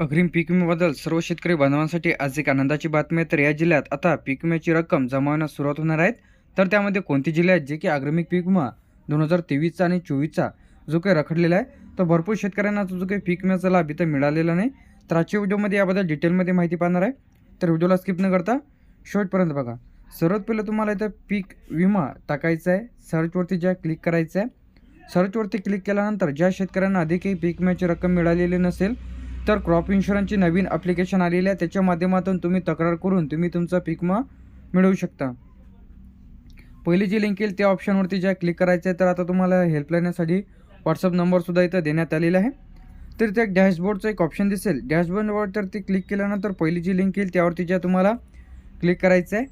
अग्रिम पीक विम्याबद्दल सर्व शेतकरी बांधवांसाठी आज एक आनंदाची बातमी आहे. तर या जिल्ह्यात आता पीक विम्याची रक्कम जमा होण्यास सुरुवात होणार आहेत तर त्यामध्ये कोणते जिल्हे आहेत? जे की आग्रमिक पीक विमा दोन हजार तेवीसचा आणि चोवीसचा जो काही रखडलेला आहे तर भरपूर शेतकऱ्यांना जो काही पीक विम्याचा लाभ इथं मिळालेला नाही. तर आजच्या व्हिडिओमध्ये याबद्दल डिटेलमध्ये माहिती पाहणार आहे. तर व्हिडिओला स्किप न करता शेवटपर्यंत बघा. सर्वात पहिलं तुम्हाला इथं पीक विमा टाकायचा आहे. सर्चवरती ज्या क्लिक करायचं आहे. सर्चवरती क्लिक केल्यानंतर ज्या शेतकऱ्यांना अधिकही पीक विम्याची रक्कम मिळालेली नसेल तर क्रॉप इन्शुरन्सची नवीन ॲप्लिकेशन आलेली आहे. त्याच्या माध्यमातून तुम्ही तक्रार करून तुम्ही तुमचा पीक मिळवू शकता. पहिली जी लिंक येईल त्या ऑप्शनवरती ज्या क्लिक करायचं आहे तर आता तुम्हाला हेल्पलाईनसाठी व्हॉट्सअप नंबरसुद्धा इथं देण्यात आलेला आहे. तर त्या डॅशबोर्डचं एक ऑप्शन दिसेल. डॅशबोर्डवर तर ती क्लिक केल्यानंतर पहिली जी लिंक येईल त्यावरती ज्या तुम्हाला क्लिक करायचं आहे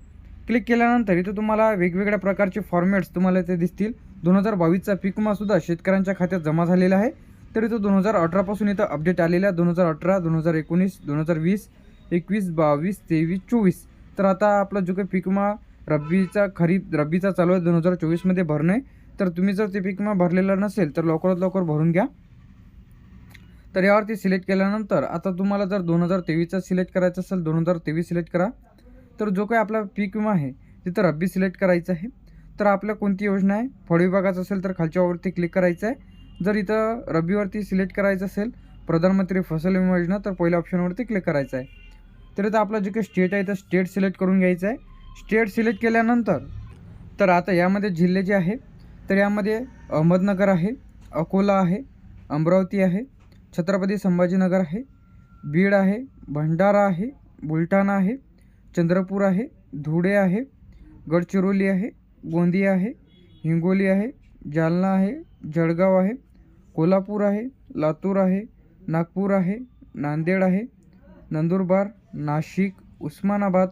क्लिक केल्यानंतर इथं तुम्हाला वेगवेगळ्या प्रकारचे फॉर्मॅट्स तुम्हाला इथे दिसतील. दोन हजार बावीसचा पीकमासुद्धा शेतकऱ्यांच्या खात्यात जमा झालेला आहे. तर इथं दोन हजार अठरापासून इथं अपडेट आलेला दोन हजार अठरा दोन हजार एकोणीस दोन हजार वीस एकवीस बावीस तेवीस चोवीस. तर आता आपला जो काही पीक विमा रब्बीचा खरीप रब्बीचा चालू आहे दोन हजार चोवीसमध्ये भरणे तर तुम्ही जर ते पीक विमा भरलेला नसेल तर लवकरात लवकर भरून घ्या. तर यावरती सिलेक्ट केल्यानंतर आता तुम्हाला जर दोन हजार तेवीसचा सिलेक्ट करायचं असेल दोन हजार तेवीस सिलेक्ट करा. तर जो काही आपला पीक विमा आहे तिथं रब्बी सिलेक्ट करायचं आहे. तर आपल्या कोणती योजना आहे? फळ विभागाचं असेल तर खालच्यावरती क्लिक करायचं आहे. जर इथं रब्बीवरती सिलेक्ट करायचं असेल प्रधानमंत्री फसल विमा योजना तर पहिल्या ऑप्शनवरती क्लिक करायचं आहे. तर इथं आपलं जे काही स्टेट आहे तर स्टेट सिलेक्ट करून घ्यायचं आहे. स्टेट सिलेक्ट केल्यानंतर तर आता यामध्ये जिल्हे जे आहे तर यामध्ये अहमदनगर आहे अकोला आहे अमरावती आहे छत्रपती संभाजीनगर आहे बीड आहे भंडारा आहे बुलढाणा आहे चंद्रपूर आहे धुळे आहे गडचिरोली आहे गोंदिया आहे हिंगोली आहे जालना आहे जळगाव आहे कोल्हापूर आहे लातूर आहे नागपूर आहे नांदेड आहे नंदुरबार नाशिक उस्मानाबाद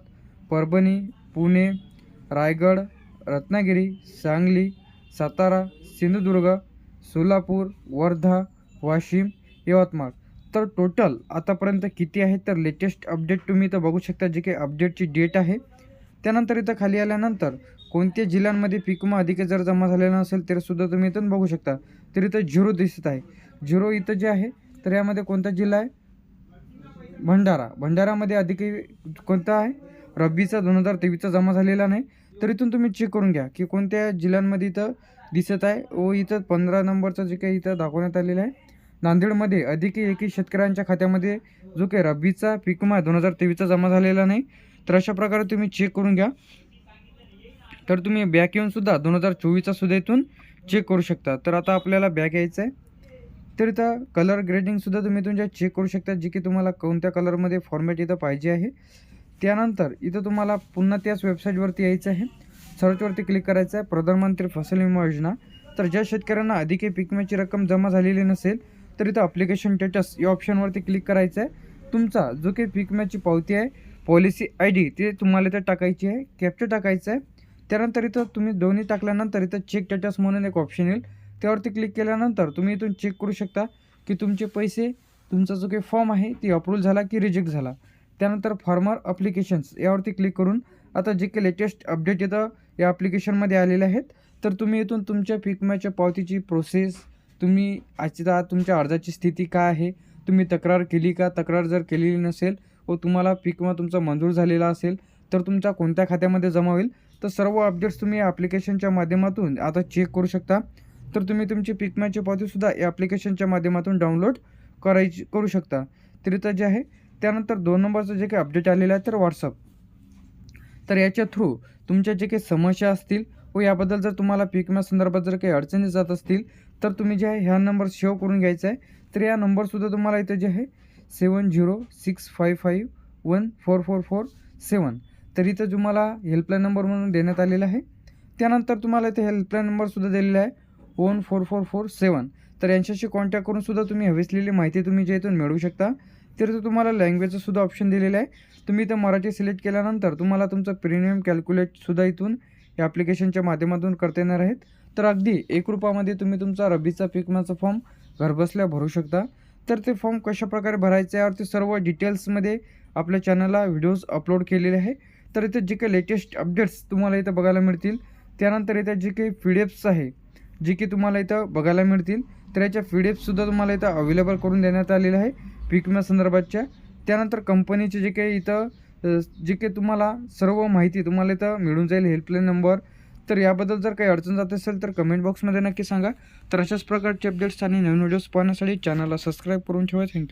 परभणी पुणे रायगड रत्नागिरी सांगली सातारा सिंधुदुर्ग सोलापूर वर्धा वाशिम यवतमाळ. तर टोटल आतापर्यंत किती आहे तर लेटेस्ट अपडेट तुम्ही इथं बघू शकता जे काही अपडेटची डेट आहे. त्यानंतर इथं खाली आल्यानंतर कोणत्या जिल्ह्यांमध्ये पिकमा अधिक जर जमा झालेला नसेल तर सुद्धा तुम्ही इथून बघू शकता. तर इथं झिरो दिसत आहे. झिरो इथं जे आहे तर यामध्ये कोणता जिल्हा आहे? भंडारा. भंडारामध्ये अधिक कोणता आहे? रब्बीचा दोन हजार तेवीसचा जमा झालेला नाही. तर इथून तुम्ही चेक करून घ्या की कोणत्या जिल्ह्यांमध्ये इथं दिसत आहे. व इथं पंधरा नंबरचं जे काही इथं दाखवण्यात आलेलं आहे. नांदेडमध्ये अधिक एकी शेतकऱ्यांच्या खात्यामध्ये जो काही रब्बीचा पिकमा दोन हजार तेवीसचा जमा झालेला नाही. तर अशा प्रकारे तुम्ही चेक करून घ्या. तर तुम्ही बॅक येऊन सुद्धा दोन हजार चोवीसचा सुद्धा इथून चेक करू शकता. तर आता आपल्याला बॅक यायचं आहे तर इथं कलर ग्रेडिंगसुद्धा तुम्ही तुमच्या चेक करू शकता जे की तुम्हाला कोणत्या कलरमध्ये फॉर्मॅट इथं पाहिजे आहे. त्यानंतर इथं तुम्हाला पुन्हा त्याच वेबसाईटवरती यायचं आहे. सर्चवरती क्लिक करायचं आहे प्रधानमंत्री फसल विमा योजना. तर ज्या शेतकऱ्यांना अधिक पीक विम्याची रक्कम जमा झालेली नसेल तर इथं अप्लिकेशन स्टेटस या ऑप्शनवरती क्लिक करायचं आहे तुमचा जो काही पीक विम्याची पावती आहे पॉलिसी आय डी ते तुम्हाला इथं टाकायची आहे. कॅप्चर टाकायचं आहे. त्यानंतर इथं तुम्ही दोन्ही टाकल्यानंतर इथं चेक स्टेटस म्हणून एक ऑप्शन येईल. त्यावरती क्लिक केल्यानंतर तुम्ही इथून चेक करू शकता की तुमचे पैसे तुमचा जो काही फॉर्म आहे ती अप्रूव्ह झाला की रिजेक्ट झाला. त्यानंतर फॉर्मर अप्लिकेशन्स यावरती क्लिक करून आता जे काही लेटेस्ट अपडेट येतं या ॲप्लिकेशनमध्ये आलेले आहेत तर तुम्ही इथून तुमच्या पिकम्याच्या विम्याच्या पावतीची प्रोसेस तुम्ही आजच्या तुमच्या अर्जाची स्थिती काय आहे तुम्ही तक्रार केली का तक्रार जर केलेली नसेल व तुम्हाला पीक विमा तुमचा मंजूर झालेला असेल तर तुमच्या कोणत्या खात्यामध्ये जमा होईल तर सर्व अपडेट्स तुम्ही या ॲप्लिकेशनच्या माध्यमातून आता चेक करू शकता. तर तुम्ही तुमची पिकमॅची पावतीसुद्धा या ॲप्लिकेशनच्या माध्यमातून डाउनलोड करायची करू शकता. तर जे आहे त्यानंतर दोन नंबरचं जे काही अपडेट आलेलं आहे तर व्हॉट्सअप तर याच्या थ्रू तुमच्या जे काही समस्या असतील व याबद्दल जर तुम्हाला पीक संदर्भात जर काही अडचणी जात असतील तर तुम्ही जे आहे ह्या नंबर सेव्ह करून घ्यायचा आहे. तर या नंबरसुद्धा तुम्हाला इथं जे आहे seven zero six five five one four four four seven तर इथं तुम्हाला हेल्पलाईन नंबर म्हणून देण्यात आलेला आहे. त्यानंतर तुम्हाला इथे हेल्पलाईन नंबरसुद्धा दिलेला आहे. One four four four seven तर यांच्याशी कॉन्टॅक्ट करूनसुद्धा तुम्ही हवी असलेली माहिती तुम्ही जे इथून मिळवू शकता. तर इथं तुम्हाला लँग्वेजचंसुद्धा ऑप्शन दिलेलं आहे. तुम्ही इथं मराठी सिलेक्ट केल्यानंतर तुम्हाला तुमचं प्रीमियम कॅल्क्युलेटसुद्धा इथून या ॲप्लिकेशनच्या माध्यमातून करता येणार आहेत. तर अगदी एक रुपयामध्ये तुम्ही तुमचा रब्बीचा पीक विम्याचा फॉर्म घरबसल्या भरू शकता. तर ते फॉर्म कशाप्रकारे भरायचे यावरती सर्व डिटेल्समध्ये आपल्या चॅनलला व्हिडिओज अपलोड केलेले आहे. तर इथे जे काही लेटेस्ट अपडेट्स तुम्हाला इथं बघायला मिळतील त्यानंतर इथं जे काही फीडेप्स आहे जे की तुम्हाला इथं बघायला मिळतील तर याच्या पी डी तुम्हाला इथं अवेलेबल करून देण्यात आलेलं आहे पीक विम्या संदर्भातच्या. त्यानंतर कंपनीचे जे काही इथं जे काही तुम्हाला सर्व माहिती तुम्हाला इथं मिळून जाईल हेल्पलाईन नंबर तर याबद्दल जर काही अडचण जात असेल तर कमेंट बॉक्समध्ये नक्की सांगा. तर अशाच प्रकारचे अपडेट्स आणि नवीन व्हिडिओज पाहण्यासाठी चॅनलला सबस्क्राईब करून ठेवा. थँक्यू